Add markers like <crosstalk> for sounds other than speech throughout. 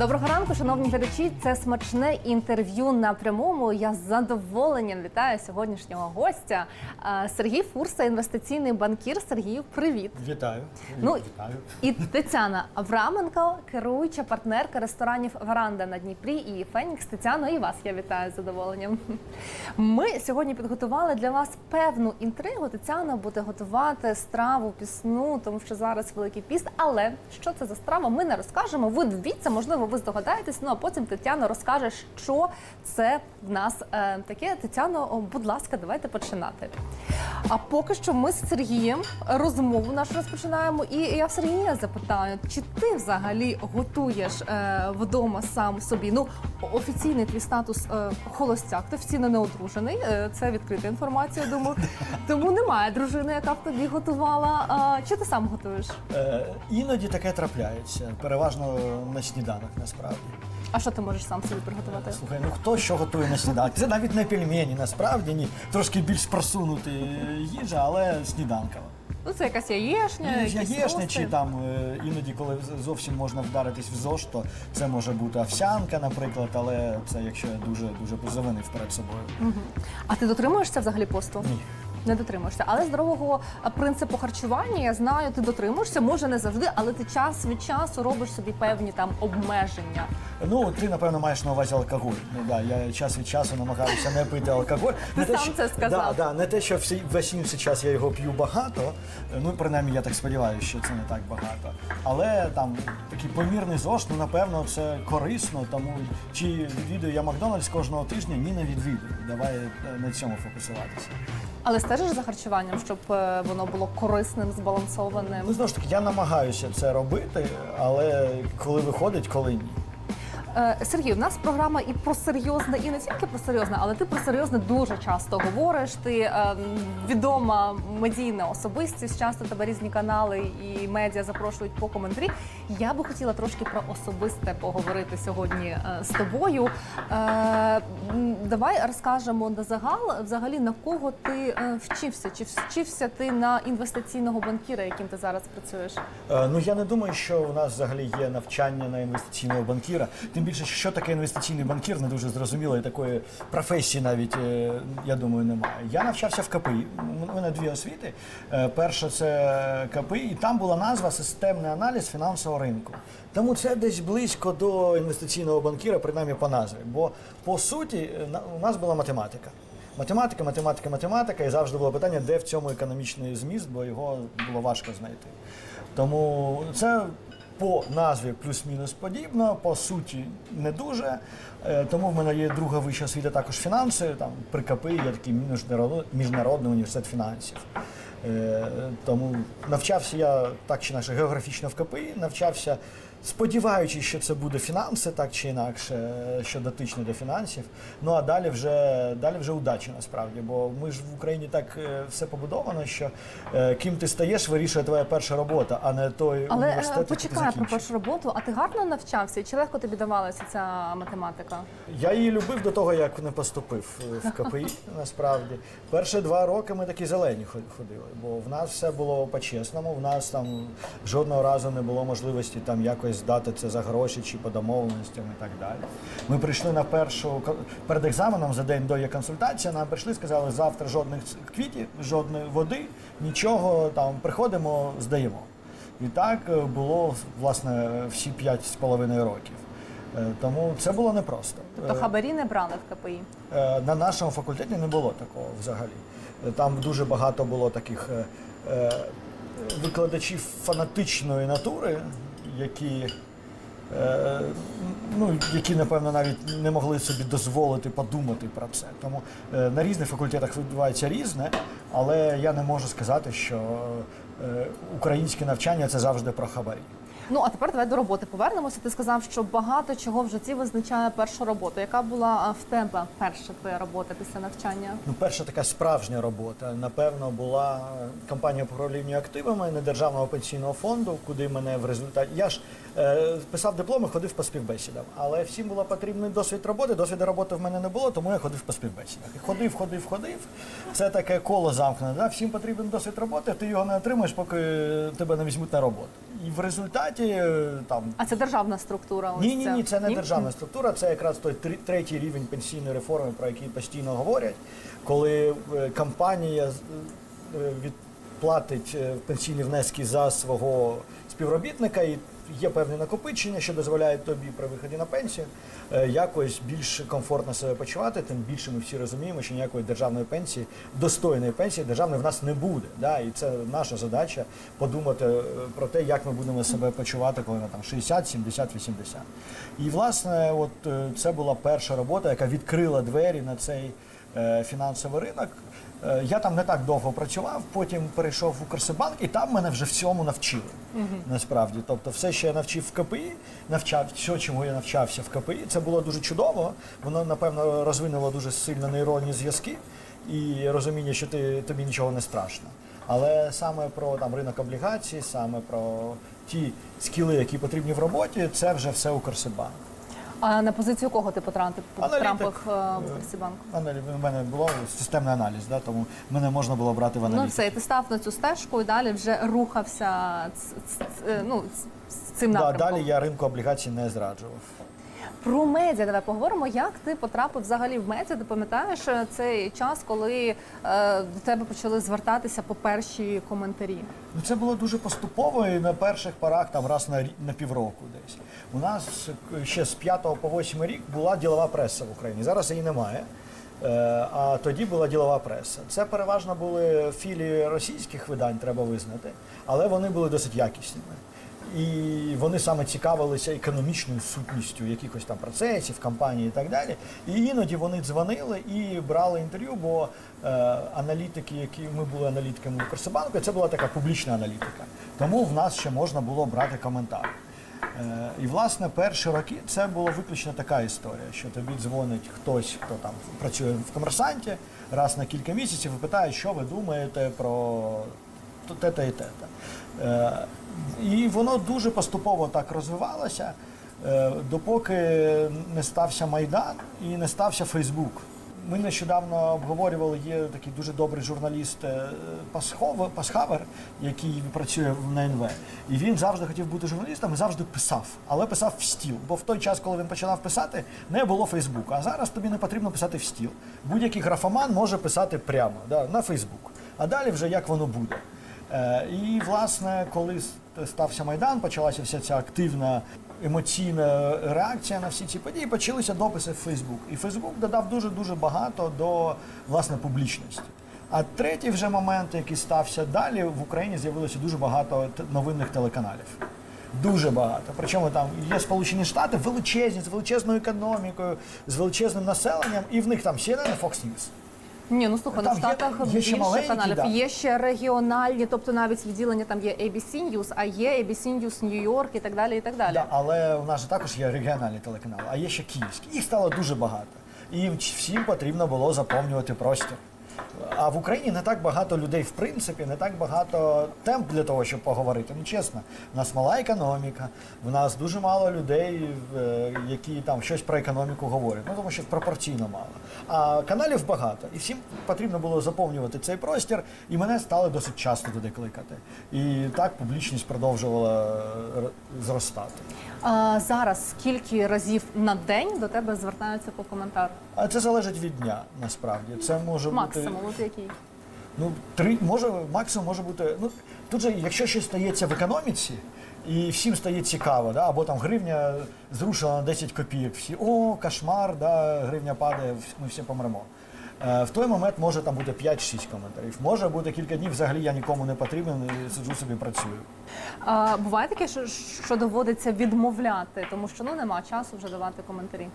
Доброго ранку, шановні глядачі. Це смачне інтерв'ю на прямому. Я з задоволенням вітаю сьогоднішнього гостя Сергій Фурса, інвестиційний банкір. Сергію, привіт. Вітаю. Ну, Вітаю. І Тетяна Авраменко, керуюча партнерка ресторанів Веранда на Дніпрі і Фенікс. Тетяно, і вас я вітаю з задоволенням. Ми сьогодні підготували для вас певну інтригу. Тетяна буде готувати страву пісну, тому що зараз великий піст. Але що це за страва? Ми не розкажемо. Ви дивіться, можливо, ви здогадаєтесь. Ну а потім Тетяна розкаже, що це в нас е, таке. Тетяно, будь ласка, давайте починати. А поки що ми з Сергієм розмову нашу розпочинаємо. І я в Сергія запитаю, чи ти взагалі готуєш е, вдома сам собі? Ну, офіційний твій статус е, холостяк, ти офіційно не одружений. Е, це відкрита інформація. Думаю, тому немає дружини, яка б тобі готувала. А, чи ти сам готуєш? Е, іноді таке трапляється, переважно на сніданок насправді. А що ти можеш сам собі приготувати? Слухай, ну хто що готує на сніданок? Це навіть не пельмені, насправді ні. Трошки більш просунути їжа, але сніданкова. Ну, це якась яєшня, якісь Яєшня чи там е, іноді, коли зовсім можна вдаритись в ЗОЖ, то це може бути овсянка, наприклад, але це якщо я дуже дуже завинив перед собою. А ти дотримуєшся взагалі посту? Ні. Не дотримуєшся. Але здорового принципу харчування я знаю, ти дотримуєшся, може не завжди, але ти час від часу робиш собі певні там обмеження. Ну, ти напевно маєш на увазі алкоголь. Ну да, я час від часу намагаюся не пити алкоголь. Ти не те, сам що- це сказав. Да, да, не те, що всі, весь інший час я його п'ю багато. Ну, принаймні, я так сподіваюся, що це не так багато. Але там такий помірний ЗОЖ, ну напевно, це корисно. Тому чи відвідую я Макдональдс кожного тижня? Ні, не відвідую. Давай е, на цьому фокусуватися. Але стежиш за харчуванням, щоб е, воно було корисним, збалансованим. Ну знову ж таки, я намагаюся це робити, але коли виходить, коли ні. Е, Сергій, у нас програма і про серйозне, і не тільки про серйозне, але ти про серйозне дуже часто говориш. Ти е, відома медійна особистість, часто тебе різні канали і медіа запрошують по коментарі. Я би хотіла трошки про особисте поговорити сьогодні е, з тобою. Давай розкажемо на загал, взагалі на кого ти вчився? Чи вчився ти на інвестиційного банкіра, яким ти зараз працюєш? Ну я не думаю, що у нас взагалі є навчання на інвестиційного банкіра. Тим більше, що таке інвестиційний банкір, не дуже зрозуміло, і такої професії навіть е, я думаю немає. Я навчався в КПІ. У мене дві освіти. Е, Перша це КПІ, і там була назва Системний аналіз фінансового ринку. Тому це десь близько до інвестиційного банкіра, принаймні по назві. Бо по суті е, у нас була математика. Математика, математика, математика, і завжди було питання, де в цьому економічний зміст, бо його було важко знайти. Тому це по назві плюс-мінус подібно, по суті не дуже. Е, Тому в мене є друга вища освіта також фінанси. Там при я такий міжнародний університет фінансів. Е, Тому навчався я так чи інакше географічно в КПІ, навчався, сподіваючись, що це буде фінанси, так чи інакше, е, що дотичне до фінансів. Ну а далі вже далі вже удача насправді. Бо ми ж в Україні так е, все побудовано, що е, ким ти стаєш, вирішує твоя перша робота, а не той Але університет, ти почекай про першу роботу. А ти гарно навчався? Чи легко тобі давалася ця математика? Я її любив до того, як не поступив в КПІ. <laughs> Насправді, перші два роки ми такі зелені ходили, бо в нас все було по-чесному. В нас там жодного разу не було можливості там якось здати це за гроші чи по домовленостям і так далі. Ми прийшли на першу перед екзаменом за день до є консультація. Нам прийшли, сказали, завтра жодних квітів, жодної води, нічого там приходимо, здаємо. І так е, було власне всі п'ять з половиною років. Е, Тому це було непросто. Тобто Е, хабарі не брали в КПІ? На нашому факультеті не було такого взагалі. Там дуже багато було таких викладачів фанатичної натури, які, е, ну, які, напевно, навіть не могли собі дозволити подумати про це. Тому е, на різних факультетах відбувається різне, але я не можу сказати, що е, українське навчання це завжди про хабарі. Ну а тепер давай до роботи повернемося. Ти сказав, що багато чого в житті визначає першу роботу. Яка була в тебе перша твоя робота після навчання? Ну, перша така справжня робота, напевно, була компанія по управлінню активами недержавного пенсійного фонду, куди мене в результаті. Я ж Е, Писав дипломи, ходив по співбесідам. Але всім було потрібний досвід роботи. Досвіду роботи в мене не було, тому я ходив по співбесідах. І ходив, ходив, ходив. Це таке коло замкнене. Да? Всім потрібен досвід роботи, ти його не отримаєш, поки тебе не візьмуть на роботу. І в результаті е, там А це державна структура? ні, ні, ні, це не державна структура, це якраз той третій рівень пенсійної реформи, про який постійно говорять, коли е, компанія е, відплатить е, пенсійні внески за свого співробітника і є певне накопичення, що дозволяє тобі при виході на пенсію е, якось більш комфортно себе почувати. Тим більше ми всі розуміємо, що ніякої державної пенсії, достойної пенсії державної в нас не буде. Да? І це наша задача подумати е, про те, як ми будемо себе почувати, коли ми там 60, 70, 80. І власне, от е, це була перша робота, яка відкрила двері на цей фінансовий ринок. Е, Я там не так довго працював, потім перейшов в Укрсибанк, і там мене вже всьому навчили. Насправді, тобто, все, що я навчив в КПІ, навчав все, чому я навчався в КПІ, це було дуже чудово. Воно напевно розвинуло дуже сильно нейронні зв'язки і розуміння, що ти тобі нічого не страшно. Але саме про там ринок облігацій, саме про ті скіли, які потрібні в роботі, це вже все Укрсибанк. А на позицію кого ти потрапив, по трампах е, в? Аналіз у мене було системний аналіз, да, тому мене можна було брати в Ну все, і ти став на цю стежку і далі вже рухався ц- ну, з цим да, далі я ринку облігацій не зраджував. Про медіа давай поговоримо. Як ти потрапив взагалі в медіа? Ти пам'ятаєш е, цей час, коли е, до тебе почали звертатися по перші коментарі? Ну, це було дуже поступово і на перших порах там раз на, на півроку десь. У нас ще з 5 по 8 рік була ділова преса в Україні. Зараз її немає. Е, А тоді була ділова преса. Це переважно були філії російських видань, треба визнати, але вони були досить якісними. І вони саме цікавилися економічною сутністю якихось там процесів, кампаній і так далі. І іноді вони дзвонили і брали інтерв'ю, бо е, аналітики, які ми були аналітиками Укрсибанку, це була така публічна аналітика. Тому в нас ще можна було брати коментар. Е, і власне перші роки це була виключно така історія, що тобі дзвонить хтось, хто там працює в комерсанті раз на кілька місяців і питає, що ви думаєте про те-те і те-те. І воно дуже поступово так розвивалося, е, допоки не стався Майдан і не стався Фейсбук. Ми нещодавно обговорювали, є такий дуже добрий журналіст е, Пасхавер, який працює в ННВ. І він завжди хотів бути журналістом і завжди писав, але писав в стіл. Бо в той час, коли він починав писати, не було Фейсбуку. А зараз тобі не потрібно писати в стіл. Будь-який графоман може писати прямо да, на Фейсбук. А далі вже як воно буде. Е, І, власне, коли стався Майдан, почалася вся ця активна емоційна реакція на всі ці події, почалися дописи в Фейсбук. І Фейсбук додав дуже-дуже багато до власне публічності. А третій вже момент, який стався далі, в Україні з'явилося дуже багато новинних телеканалів. Дуже багато. Причому там є Сполучені Штати величезні, з величезною економікою, з величезним населенням, і в них там CNN і Fox News. Ні, ну слухай, Там ну в є- Штатах є ще більше маленькі, каналів. да. Є ще регіональні, тобто навіть відділення там є ABC News, а є ABC News New York і так далі. І так далі. Да, але у нас же також є регіональні телеканали, а є ще київські. Їх стало дуже багато. І всім потрібно було заповнювати простір. А в Україні не так багато людей, в принципі, не так багато тем для того, щоб поговорити. Ну чесно, в нас мала економіка, в нас дуже мало людей, е, які там щось про економіку говорять. Ну тому що пропорційно мало. А каналів багато, і всім потрібно було заповнювати цей простір, і мене стали досить часто туди кликати. І так публічність продовжувала е, зростати. А зараз скільки разів на день до тебе звертаються по коментар? А це залежить від дня, насправді. Це може бути Максимум, от який? ну три, може максимум може бути. Ну тут же, якщо щось стається в економіці. І всім стає цікаво, да? або там гривня зрушила на 10 копійок. Всі о, кошмар, да, гривня падає, ми всі помремо. Е, в той момент може там бути 5-6 коментарів. Може бути кілька днів, взагалі я нікому не потрібен і сиджу собі працюю. А, буває таке, що, що доводиться відмовляти, тому що ну нема часу вже давати коментарі.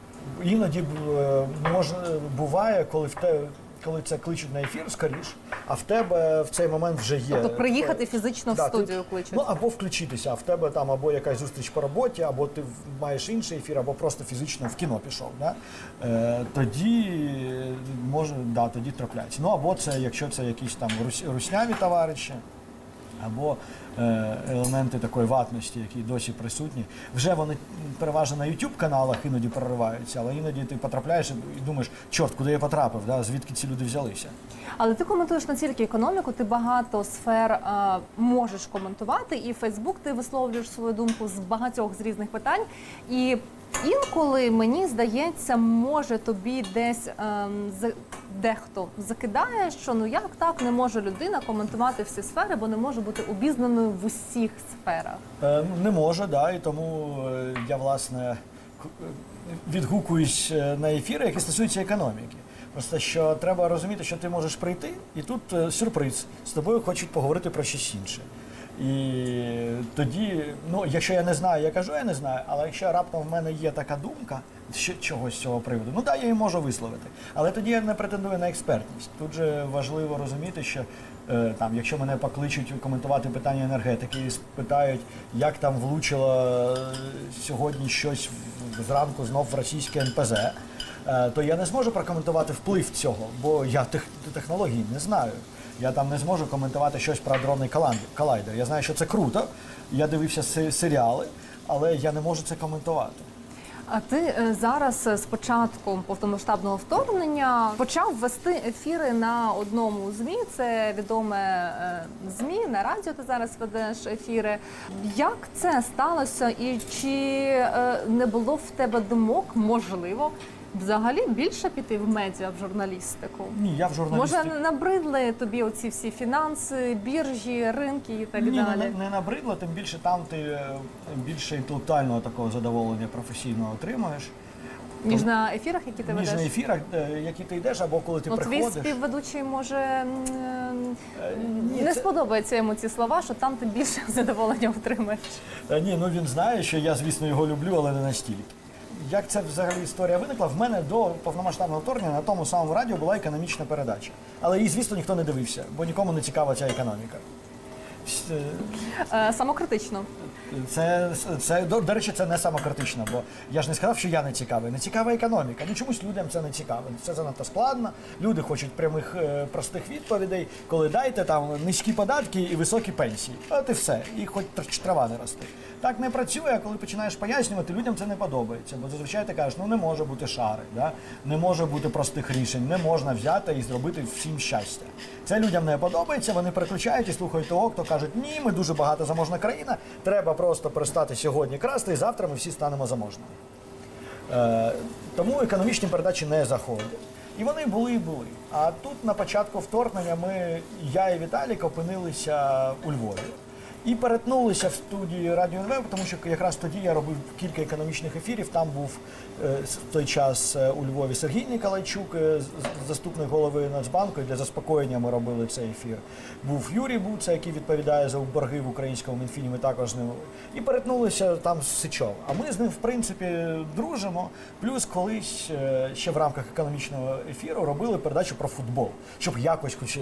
Іноді е, може буває, коли в те, коли це кличуть на ефір, скоріш, а в тебе в цей момент вже є. Тобто приїхати фізично в Да, студію ти- кличуть. Ну або включитися, а в тебе там або якась зустріч по роботі, або ти в- маєш інший ефір, або просто фізично в кіно пішов. Да? Е, тоді е, може, да, тоді трапляється. Ну або це, якщо це якісь там рус- русняві товариші. Або е, елементи такої ватності, які досі присутні. Вже вони переважно на youtube каналах іноді прориваються, але іноді ти потрапляєш і думаєш, чорт, куди я потрапив, да? звідки ці люди взялися. Але ти коментуєш не тільки економіку, ти багато сфер е, можеш коментувати, і Фейсбук ти висловлюєш свою думку з багатьох з різних питань. І інколи мені здається, може тобі десь ем, за- дехто закидає, що ну як так не може людина коментувати всі сфери, бо не може бути обізнаною в усіх сферах. Е, ну, Не може, да, і тому е, я власне к- е, відгукуюсь е, на ефіри, які стосуються економіки. Просто що треба розуміти, що ти можеш прийти, і тут е, сюрприз. З тобою хочуть поговорити про щось інше. І тоді, ну, якщо я не знаю, я кажу, я не знаю, але якщо раптом в мене є така думка, що чогось з цього приводу, ну так, я її можу висловити. Але тоді я не претендую на експертність. Тут же важливо розуміти, що е, там, якщо мене покличуть коментувати питання енергетики і спитають, як там влучило е, сьогодні щось зранку знов в російське НПЗ, е, то я не зможу прокоментувати вплив цього, бо я тех, технології не знаю. Я там не зможу коментувати щось про дронний колайдер. Я знаю, що це круто. Я дивився серіали, але я не можу це коментувати. А ти е, зараз е, з початку повномасштабного вторгнення почав вести ефіри на одному змі. Це відоме е, змі на радіо. Ти зараз ведеш ефіри. Як це сталося, і чи не було в тебе думок, можливо, взагалі більше піти в медіа в журналістику? Ні, я в журналістиці... Може, набридли тобі оці всі фінанси, біржі, ринки і так Ні, далі? не набридло, тим більше там ти е, більше інтелектуального такого задоволення професійного отримуєш. Ніж на ефірах, які ти Ніж ведеш? на ефірах, е, які ти йдеш, або коли ти Ну, твій співведучий може Е, ні, не це- сподобається йому ці слова, що там ти більше <laughs> задоволення отримаєш. Ні, ну він знає, що я, звісно, його люблю, але не настільки. Як ця взагалі історія виникла? В мене до повномасштабного вторгнення на тому самому радіо була економічна передача. Але її, звісно, ніхто не дивився, бо нікому не цікава ця економіка. Вс- е, Е, самокритично. Це, це до, до речі, це не самокритично, бо я ж не сказав, що я не цікавий. Не цікава економіка. Ну чомусь людям це не цікаво. Це занадто складно. Люди хочуть прямих е, простих відповідей, коли дайте там низькі податки і високі пенсії. От і все. І хоч тр- трава не росте. Так не працює, а коли починаєш пояснювати, людям це не подобається. Бо зазвичай ти кажеш, ну не може бути шари, да? не може бути простих рішень, не можна взяти і зробити всім щастя. Це людям не подобається, вони переключають і слухають того, хто кажуть, ні, ми дуже багато заможна країна, треба просто перестати сьогодні красти, і завтра ми всі станемо заможними. Е, тому економічні передачі не заходять. І вони були і були. А тут на початку вторгнення ми, я і Віталік, опинилися у Львові. І перетнулися в студії Радіо НВ, тому що якраз тоді я робив кілька економічних ефірів. Там був е, в той час е, у Львові Сергій Ніколайчук, е, заступник голови Нацбанку. Для заспокоєння ми робили цей ефір. Був Юрій Буца, який відповідає за борги в українському Мінфіні. Ми також з ним. І перетнулися там з Сичова. А ми з ним, в принципі, дружимо. Плюс колись ще в рамках економічного ефіру робили передачу про футбол, щоб якось хоч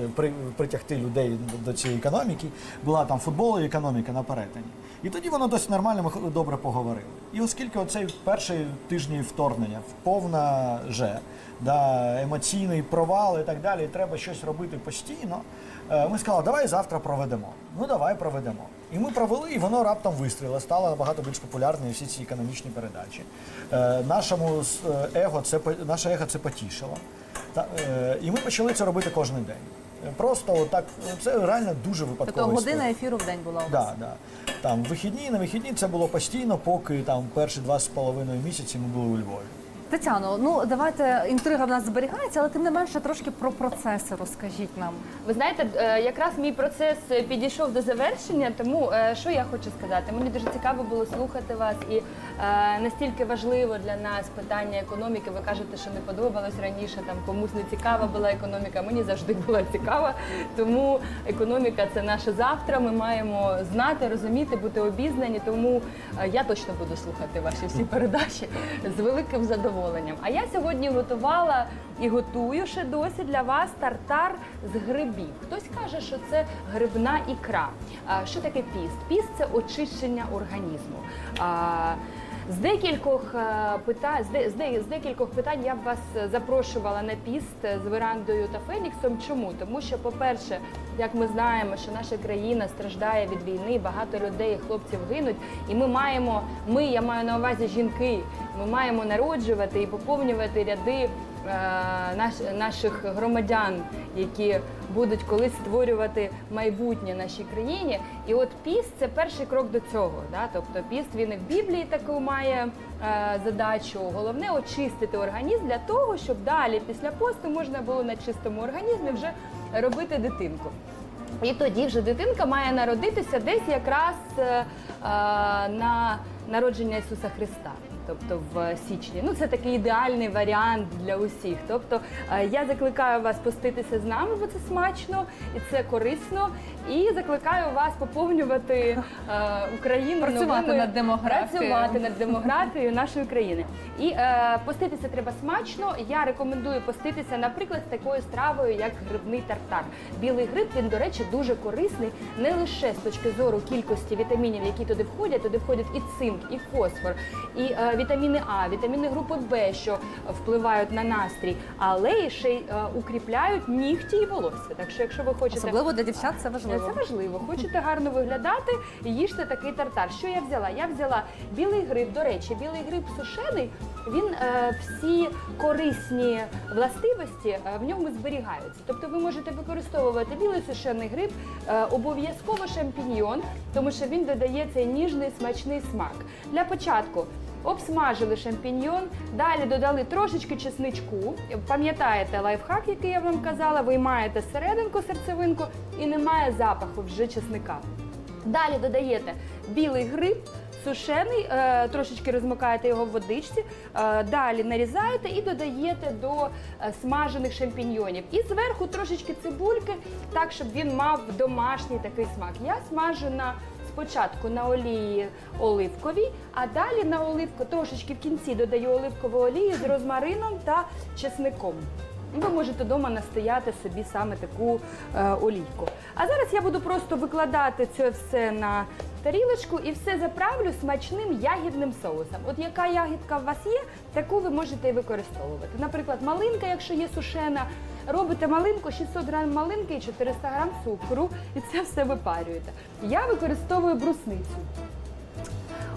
притягти людей до цієї економіки. Була там футбол економіка на перетині. І тоді воно досить нормально, ми добре поговорили. І оскільки оцей перший тижні вторгнення, повна же, да, емоційний провал і так далі, і треба щось робити постійно. е, Ми сказали, давай завтра проведемо. Ну давай проведемо. І ми провели, і воно раптом вистрілило, стало набагато більш популярною всі ці економічні передачі. Е, нашому е, его це наше его це потішило. І ми почали це робити кожен день. Просто отак, це реально дуже випадково. Тобто година ефіру в день була у вас. Да, да. Там вихідні, на вихідні це було постійно, поки там перші два з половиною місяці ми були у Львові. Тетяно, ну давайте інтрига в нас зберігається, але тим не менше трошки про процеси розкажіть нам. Ви знаєте, е, якраз мій процес підійшов до завершення, тому е, що я хочу сказати, мені дуже цікаво було слухати вас, і е, настільки важливо для нас питання економіки. Ви кажете, що не подобалось раніше, там комусь не цікава була економіка. Мені завжди була цікава. Тому економіка це наше завтра. Ми маємо знати, розуміти, бути обізнані. Тому е, я точно буду слухати ваші всі передачі з великим задоволенням. А я сьогодні готувала і готую ще досі для вас тартар з грибів. Хтось каже, що це грибна ікра. Що таке піст? Піст це очищення організму. З декількох е, питань, з, декількох питань я б вас е, запрошувала на піст е, з верандою та Феніксом. Чому? Тому що, по-перше, як ми знаємо, що наша країна страждає від війни, багато людей, хлопців гинуть, і ми маємо, ми, я маю на увазі жінки, ми маємо народжувати і поповнювати ряди. Е, Наш, наших громадян, які будуть колись створювати майбутнє нашій країні. І от піст це перший крок до цього. Да? Тобто піст він і в Біблії таку має е, задачу. Головне очистити організм для того, щоб далі після посту можна було на чистому організмі вже робити дитинку. І тоді вже дитинка має народитися десь якраз е, на народження Ісуса Христа. Тобто в січні. Ну це такий ідеальний варіант для усіх. Тобто е, я закликаю вас поститися з нами, бо це смачно і це корисно. І закликаю вас поповнювати е, Україну Працювати новими- над демографією. працювати над демографією нашої країни. І е, поститися треба смачно. Я рекомендую поститися, наприклад, з такою стравою, як грибний тартар. Білий гриб він, до речі, дуже корисний не лише з точки зору кількості вітамінів, які туди входять. Туди входять і цинк, і фосфор, і е, вітаміни А, вітаміни групи Б, що впливають на настрій, але і ще й е, укріпляють нігті і волосся. Так що, якщо ви хочете Особливо для дівчат це Е, важливо. Це важливо. Хочете гарно виглядати, їжте такий тартар. Що я взяла? Я взяла білий гриб. До речі, білий гриб сушений. Він е, всі корисні властивості е, в ньому зберігаються. Тобто ви можете використовувати білий сушений гриб, е, обов'язково шампіньйон, тому що він додає цей ніжний смачний смак. Для початку. Обсмажили шампіньйон, далі додали трошечки чесничку. Пам'ятаєте лайфхак, який я вам казала, виймаєте серединку серцевинку і немає запаху вже чесника. Далі додаєте білий гриб. Сушений, е, трошечки розмикаєте його в водичці, е, далі нарізаєте і додаєте до е, смажених шампіньйонів. І зверху трошечки цибульки, так щоб він мав домашній такий смак. Я смажу на спочатку на олії оливковій, а далі на оливку трошечки в кінці додаю оливкову олію з розмарином та чесником. Ви можете вдома настояти собі саме таку е, олійку. А зараз я буду просто викладати це все на тарілочку і все заправлю смачним ягідним соусом. От яка ягідка у вас є, таку ви можете і використовувати. Наприклад, малинка, якщо є сушена, робите малинку, 600 грам малинки і 400 грам цукру, і це все випарюєте. Я використовую брусницю.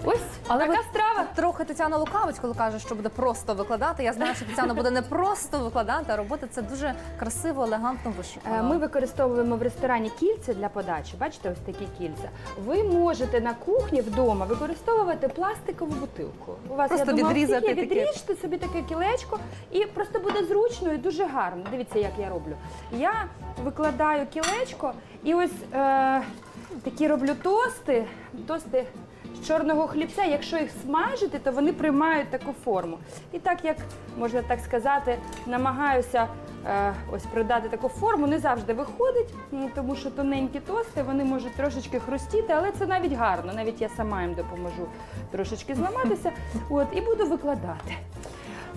Ось Але така ви страва. трохи Тетяна лукавить, коли каже, що буде просто викладати. Я знаю, що Тетяна буде не просто викладати, а робити це дуже красиво, елегантно Е, вишукано. Ми використовуємо в ресторані кільця для подачі. Бачите, ось такі кільця. Ви можете на кухні вдома використовувати пластикову бутилку. У вас Просто я думаю, відрізати таке. відріжте собі таке кілечко, і просто буде зручно і дуже гарно. Дивіться, як я роблю. Я викладаю кілечко і ось е, такі роблю тости. Тости. З чорного хлібця, якщо їх смажити, то вони приймають таку форму. І так як можна так сказати, намагаюся е, ось придати таку форму, не завжди виходить, тому що тоненькі тости вони можуть трошечки хрустіти, але це навіть гарно. Навіть я сама їм допоможу трошечки зламатися. От і буду викладати.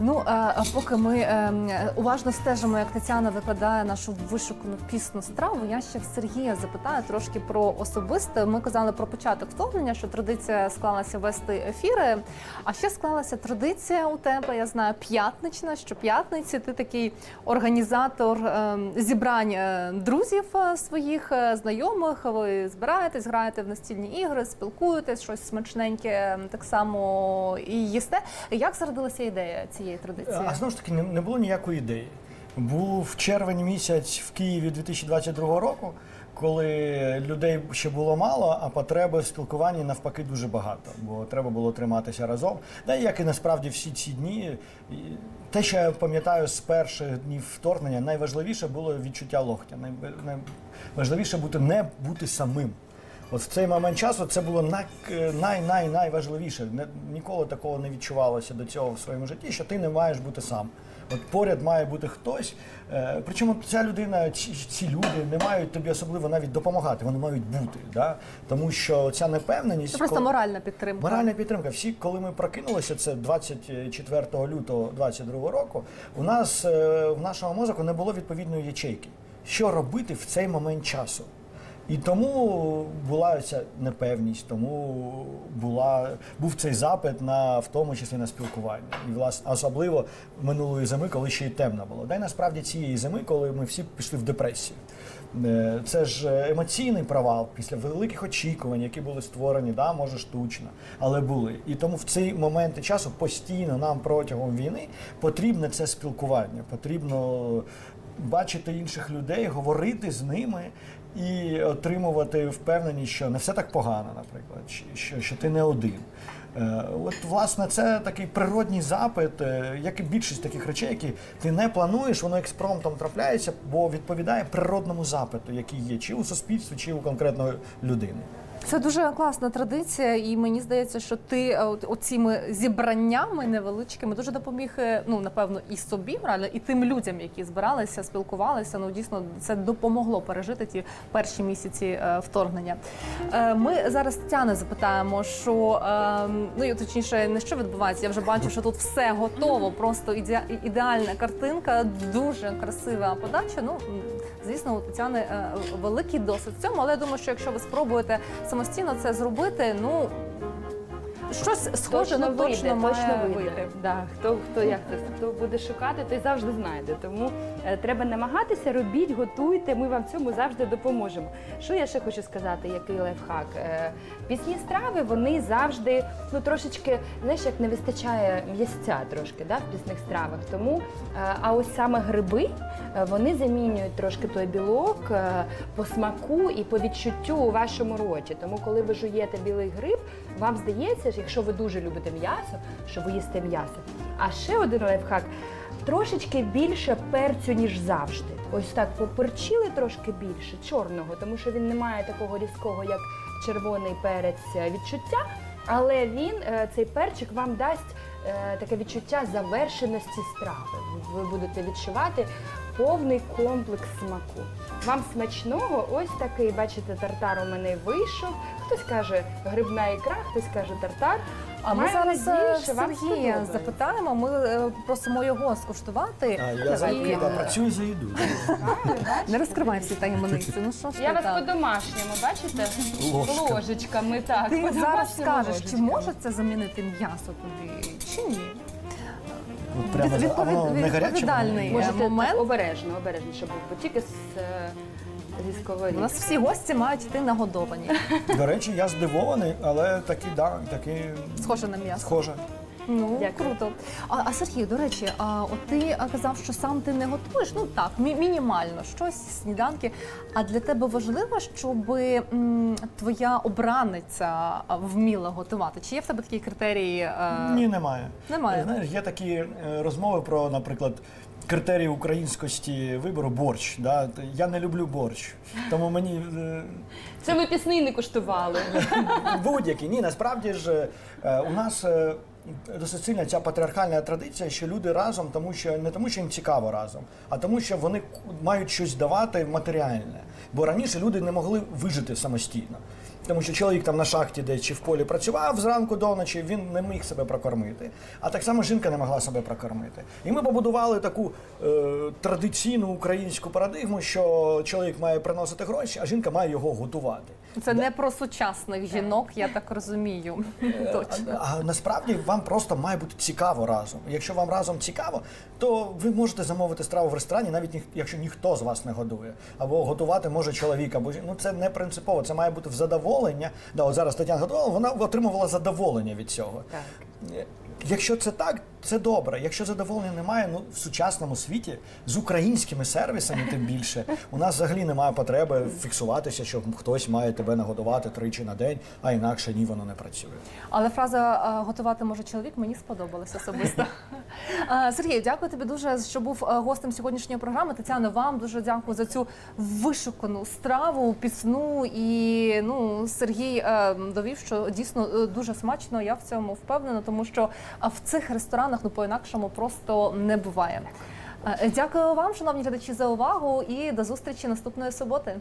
Ну е, поки ми е, уважно стежимо, як Тетяна викладає нашу вишукану пісну страву, я ще в Сергія запитаю трошки про особисте. Ми казали про початок вторгнення, що традиція склалася вести ефіри. А ще склалася традиція у тебе. Я знаю, п'ятнична. Що п'ятниці ти такий організатор е, зібрань е, друзів е, своїх е, знайомих. Ви збираєтесь, граєте в настільні ігри, спілкуєтесь, щось смачненьке е, так само і їсте. Як зародилася ідея цієї традиції? А знову ж таки, не, було ніякої ідеї. Був червень місяць в Києві 2022 року, коли людей ще було мало, а потреби в спілкуванні навпаки дуже багато, бо треба було триматися разом. Да як і насправді всі ці дні. Те, що я пам'ятаю з перших днів вторгнення, найважливіше було відчуття локтя. Най- Найважливіше бути не бути самим. От в цей момент часу це було най, най, най, найважливіше. Не, ніколи такого не відчувалося до цього в своєму житті, що ти не маєш бути сам. От поряд має бути хтось. Е, причому ця людина, ці, ці люди не мають тобі особливо навіть допомагати, вони мають бути. Да? Тому що ця непевненість. Це просто коли- моральна підтримка. Моральна підтримка. Всі, коли ми прокинулися, це 24 лютого 2022 року. У нас е, в нашому мозку не було відповідної ячейки. Що робити в цей момент часу? І тому була ця непевність, тому була, був цей запит на в тому числі на спілкування. І власне особливо минулої зими, коли ще й темно було. Да й насправді цієї зими, коли ми всі пішли в депресію. Е, Це ж емоційний провал після великих очікувань, які були створені, да, може штучно, але були. І тому в ці моменти часу постійно нам протягом війни потрібне це спілкування, потрібно бачити інших людей, говорити з ними і отримувати впевненість, що не все так погано, наприклад, що, що ти не один. Е, От, власне, це такий природній запит, е, як і більшість таких речей, які ти не плануєш, воно експромтом трапляється, бо відповідає природному запиту, який є чи у суспільстві, чи у конкретної людини. Це дуже класна традиція, і мені здається, що ти е, от, оціми зібраннями невеличкими дуже допоміг, е, ну напевно, і собі, правильно, і тим людям, які збиралися, спілкувалися. Ну дійсно це допомогло пережити ті перші місяці е, вторгнення. Ми зараз Тетяни запитаємо, що е, ну і точніше, не що відбувається. Я вже бачу, що тут все готово, просто ідеа- ідеальна картинка, дуже красива подача. Ну звісно, у Тетяни е, великий досвід в цьому, але я думаю, що якщо ви спробуєте самостійно це зробити, ну щось схоже, ну точно має вийти. Да. Хто, хто, як це, хто буде шукати, той завжди знайде. Тому треба намагатися, робіть, готуйте, ми вам в цьому завжди допоможемо. Що я ще хочу сказати, який лайфхак? Е, пісні страви, вони завжди ну, трошечки, знаєш, як не вистачає м'ясця трошки да, в пісних стравах. Тому, е, а ось саме гриби, е, вони замінюють трошки той білок е, по смаку і по відчуттю у вашому роті. Тому, коли ви жуєте білий гриб, вам здається, якщо ви дуже любите м'ясо, що ви їсте м'ясо. А ще один лайфхак. Трошечки більше перцю, ніж завжди. Ось так поперчили трошки більше чорного, тому що він не має такого різкого, як червоний перець е, відчуття. Але він, е, цей перчик, вам дасть е, таке відчуття завершеності страви. Ви будете відчувати повний комплекс смаку. Вам смачного, ось такий, бачите, тартар у мене вийшов. Хтось каже грибна ікра, хтось каже тартар. А ми зараз надію, е, що вам Сергія сподобається. запитаємо. Ми е, просимо його скуштувати. А я за І, е, працюю за їду. Не розкривай всі таємниці. Ну що ж Я ти вас так? по-домашньому, бачите? Ложками. Ложечками, так. Ти по-домашньому зараз скажеш, чи ложечками. може це замінити м'ясо тобі, чи ні? От прямо за- а воно не гаряче? відповідальний. Можете момент. обережно, обережно, щоб бо тільки з, е, зі У нас всі гості мають йти нагодовані. <laughs> До речі, я здивований, але таки, да, таки Схоже на м'ясо. схоже. Ну Дякую. круто. А, а Сергій, до речі, а от ти а, казав, що сам ти не готуєш. Ну так, мі- мінімально щось, сніданки. А для тебе важливо, щоб м, твоя обраниця а, вміла готувати? Чи є в тебе такі критерії? е, Ні, немає. Немає. Знаєш, є такі е, розмови про, наприклад, критерії українськості вибору борщ. Да? Я не люблю борщ. Тому мені е, Це ми пісни не куштували. <laughs> будь-які. Ні, насправді ж е, у нас. е, Досить сильна ця патріархальна традиція, що люди разом, тому що не тому, що їм цікаво разом, а тому, що вони мають щось давати матеріальне. Бо раніше люди не могли вижити самостійно. Тому що чоловік там на шахті десь чи в полі працював зранку до ночі, він не міг себе прокормити. А так само жінка не могла себе прокормити. І ми побудували таку е, традиційну українську парадигму, що чоловік має приносити гроші, а жінка має його готувати. Це не про сучасних жінок, я так розумію. <laughs> Точно. А, а насправді вам просто має бути цікаво разом. Якщо вам разом цікаво, то ви можете замовити страву в ресторані, навіть ніх- якщо ніхто з вас не годує. Або готувати може чоловік, або жін- ну це не принципово. Це має бути в задоволення. Да, от зараз Тетяна готувала, вона отримувала задоволення від цього. Так. Е, Якщо це так, це добре. Якщо задоволення немає, ну в сучасному світі з українськими сервісами, тим більше у нас взагалі немає потреби фіксуватися, що хтось має тебе нагодувати тричі на день, а інакше ні, воно не працює. Але фраза готувати може чоловік мені сподобалась особисто. <laughs> Сергій, дякую тобі дуже, що був гостем сьогоднішньої програми. Тетяно, вам дуже дякую за цю вишукану страву, пісну. І ну Сергій е, довів, що дійсно е, дуже смачно. Я в цьому впевнена, тому що в цих ресторанах ну по-інакшому просто не буває. Е, Дякую вам, шановні глядачі, за увагу і до зустрічі наступної суботи.